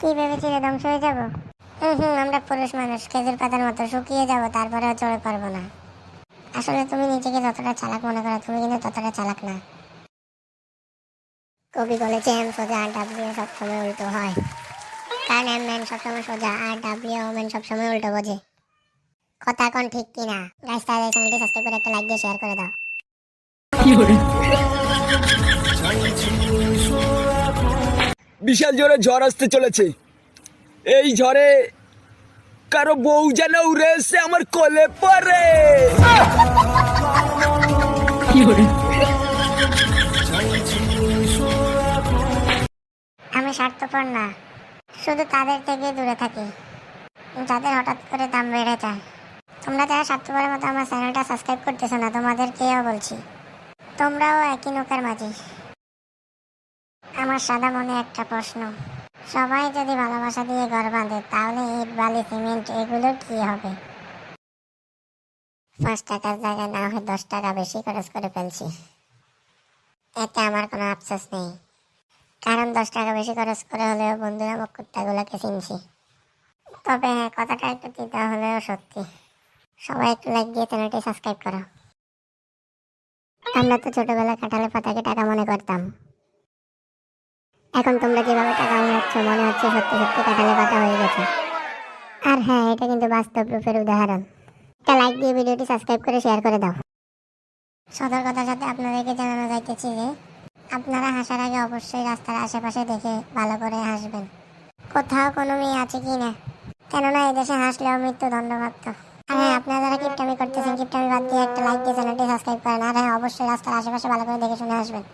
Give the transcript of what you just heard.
কি ভেবেছিলে ধ্বংস হয়ে যাব? হুম হুম, আমরা পুরুষ মানুষ, খেজুর পাতার মতো শুকিয়ে যাব তারপরেও চড়ে পারব না। আসলে তুমি নিজেকে যতটা চালাক মনে করো, তুমি কিন্তু ততটা চালাক না। কবি বলেছে এম সোজা, আর ডাব্লিউ সবসময় উল্টো হয়। কারণ এম ম্যান সবসময় সোজা, আর ডাব্লিউ ম্যান সবসময় উল্টো বোঝে। কথা কোন ঠিক কিনা? গাইস তাহলে চ্যানেলটি সাবস্ক্রাইব করে একটা লাইক দিয়ে শেয়ার করে দাও। বিশাল জোরে ঝড় আসতে চলেছে। এই ঝড়ে কারও বউ যেন উড়ে এসে আমার কোলে পড়ে। আমি স্বার্থপর না শুধু তাদের থেকে দূরে থাকি। যাদের হঠাৎ করে দাম বেড়ে যায়। তোমরা যারা স্বার্থপরের মতো আমার চ্যানেলটা সাবস্ক্রাইব করতেছো না তোমাদেরকেও বলছি তোমরাও একই নৌকার মাঝি। আমার সাদা মনে একটা প্রশ্ন। সবাই যদি ভালোবাসা দিয়ে ঘর বাঁধে, তাহলে ইট, বালি, সিমেন্ট, এগুলোর কি হবে? পাঁচ টাকার জায়গায় না হয় দশ টাকা বেশি খরচ করে ফেলছি। এতে আমার কোনো আফসোস নেই। কারণ দশ টাকা বেশি খরচ করে হলেও বন্ধুরা আমার কুত্তাগুলোকে চিনছি। তবে হ্যাঁ কথাটা একটু তিতা হলেও সত্যি। সবাই একটু লাইক দিয়ে চ্যানেলটি সাবস্ক্রাইব করো। আমরা তো ছোটবেলায় কাঁঠালে পাতাকে টাকা মনে করতাম। এখন তোমরা যেভাবে টাকা হচ্ছে মনে হচ্ছে সত্যি সত্যি কাঁঠালে পাতা হয়ে গেছে। আর হ্যাঁ এটা কিন্তু বাস্তব রূপের উদাহরণ। একটা লাইক দিয়ে ভিডিওটি সাবস্ক্রাইব করে শেয়ার করে দাও। সতর্কতার সাথে আপনাদেরকে জানানো যাইতেছি যে, আপনারা হাসার আগে অবশ্যই রাস্তার আশেপাশে দেখে ভালো করে হাসবেন। কোথাও কোনো মেয়ে আছে কি না? কেননা এদেশে হাসলেও মৃত্যু দণ্ডপ্রাপ্ত। আর হ্যাঁ আপনারা যারা কিপটামি করতেছেন, কিপটামি বাদ দিয়ে একটা লাইক দিয়ে চ্যানেলটি সাবস্ক্রাইব করেন। আর হ্যাঁ অবশ্যই রাস্তার আশেপাশে ভালো করে দেখে শুনে আসবেন